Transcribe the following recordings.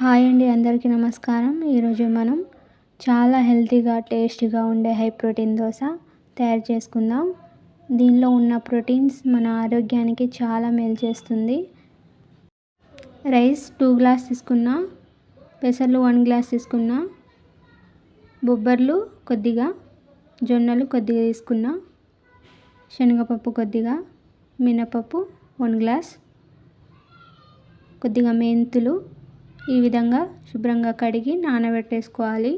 Hi అండి అందరికీ నమస్కారం. ఈరోజు మనం చాలా హెల్తీగా టేస్టీగా ఉండే హై ప్రోటీన్ దోశ తయారు చేసుకుందాం. దీనిలో ఉన్న ప్రోటీన్స్ మన ఆరోగ్యానికి చాలా మేలు చేస్తుంది. రైస్ టూ గ్లాస్ తీసుకున్నా పెసర్లు వన్ గ్లాస్ తీసుకున్నా బొబ్బర్లు కొద్దిగా జొన్నలు కొద్దిగా తీసుకున్నా శనగపప్పు కొద్దిగా మినపప్పు వన్ గ్లాస్ కొద్దిగా మెంతులు ఈ విధంగా శుభ్రంగా కడిగి నానబెట్టేసుకోవాలి.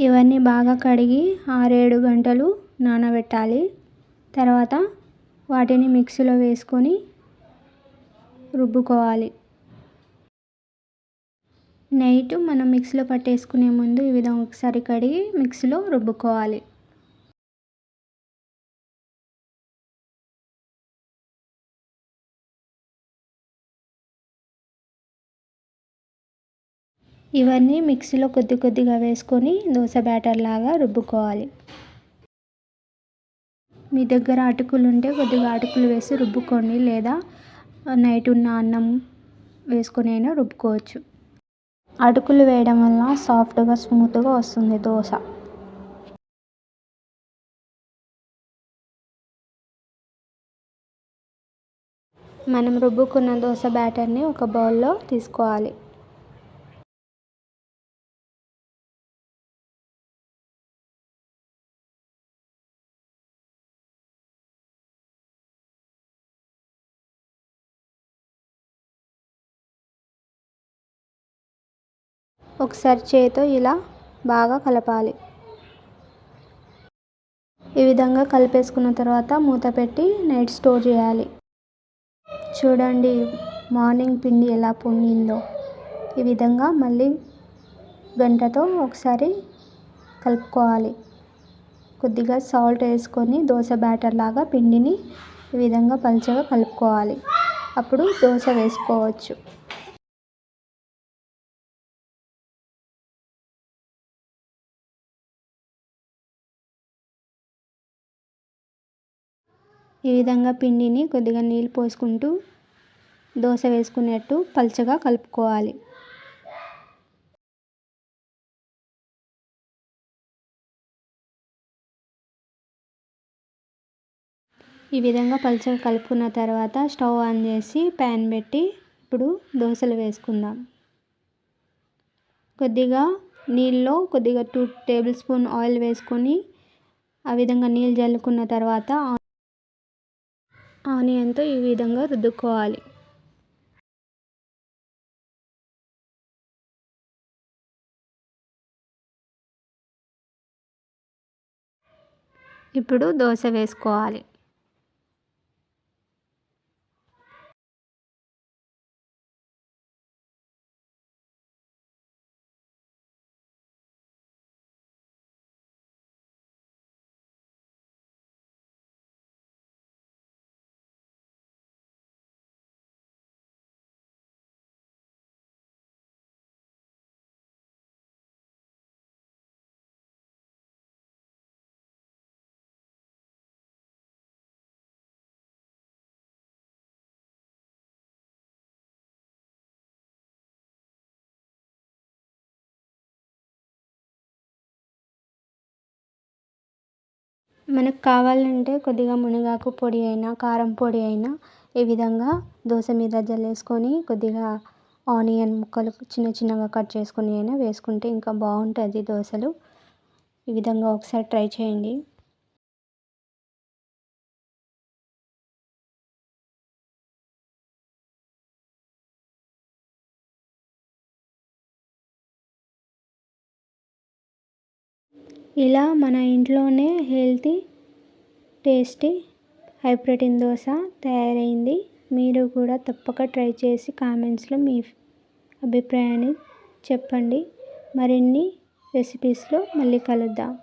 ఇవన్నీ బాగా కడిగి ఆరేడు గంటలు నానబెట్టాలి. తర్వాత వాటిని మిక్సీలో వేసుకొని రుబ్బుకోవాలి. నైట్ మనం మిక్సీలో పట్టేసుకునే ముందు ఈ విధంగా ఒకసారి కడిగి మిక్సీలో రుబ్బుకోవాలి. ఇవన్నీ మిక్సీలో కొద్ది కొద్దిగా వేసుకొని దోశ బ్యాటర్ లాగా రుబ్బుకోవాలి. మీ దగ్గర అటుకులు ఉంటే కొద్దిగా అటుకులు వేసి రుబ్బుకోండి లేదా నైట్ ఉన్న అన్నం వేసుకొని అయినా రుబ్బుకోవచ్చు. అటుకులు వేయడం వల్ల సాఫ్ట్గా స్మూత్గా వస్తుంది దోశ. మనం రుబ్బుకున్న దోశ బ్యాటర్ని ఒక బౌల్లో తీసుకోవాలి. ఒకసారి చేతితో ఇలా బాగా కలపాలి. ఈ విధంగా కలిపేసుకున్న తర్వాత మూత పెట్టి నైట్ స్టోర్ చేయాలి. చూడండి మార్నింగ్ పిండి ఎలా పొంగిందో. ఈ విధంగా మళ్ళీ గంటతో ఒకసారి కలుపుకోవాలి. కొద్దిగా సాల్ట్ వేసుకొని దోశ బ్యాటర్ లాగా పిండిని ఈ విధంగా పలుచగా కలుపుకోవాలి. అప్పుడు దోశ వేసుకోవచ్చు. ఈ విధంగా పిండిని కొద్దిగా నీళ్ళు పోసుకుంటూ దోశ వేసుకునేట్టు పలుచగా కలుపుకోవాలి. ఈ విధంగా పల్చగా కలుపుకున్న తర్వాత స్టవ్ ఆన్ చేసి ప్యాన్ పెట్టి ఇప్పుడు దోశలు వేసుకుందాం. కొద్దిగా నీళ్ళలో కొద్దిగా టూ టేబుల్ స్పూన్ ఆయిల్ వేసుకొని ఆ విధంగా నీళ్ళు జల్లుకున్న తర్వాత ఆనియన్తో ఈ విధంగా రుద్దుకోవాలి. ఇప్పుడు దోశ వేసుకోవాలి. మనకు కావాలంటే కొద్దిగా మునగాకు పొడి అయినా కారం పొడి అయినా ఈ విధంగా దోశ మీద జల్లేసుకొని కొద్దిగా ఆనియన్ ముక్కలు చిన్న చిన్నగా కట్ చేసుకొని అయినా వేసుకుంటే ఇంకా బాగుంటుంది దోశలు. ఈ విధంగా ఒకసారి ట్రై చేయండి. ఇలా మన ఇంట్లోనే healthy tasty high protein dosa తయారైంది. మీరు కూడా తప్పక ట్రై చేసి కామెంట్స్లో మీ అభిప్రాయాన్ని చెప్పండి. మరిన్ని రెసిపీస్లో మళ్ళీ కలుద్దాం.